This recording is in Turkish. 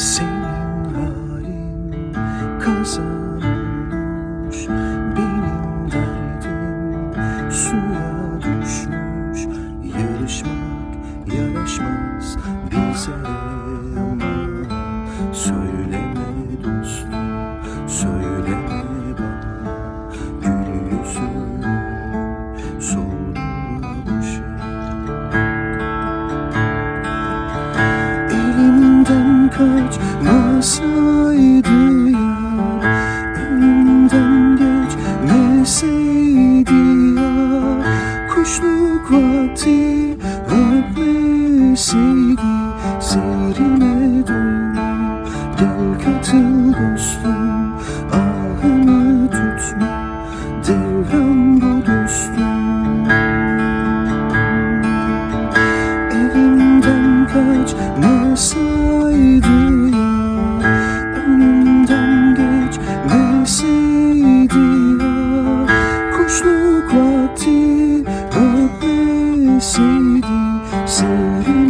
Senin halin kazan olmuş Benim derdim suya düşmüş Yarışmak yaraşmaz bize ama Söyleme Elimden kaçmasaydı ya Önümden geçmeseydi ya Kuşluk vakti öpmeseydi Seyrine doyma Gel katıl kaçmasaydı ya? Önümden geçmeseydi ya? Kuşluk vakti öpmeseydi Sevgi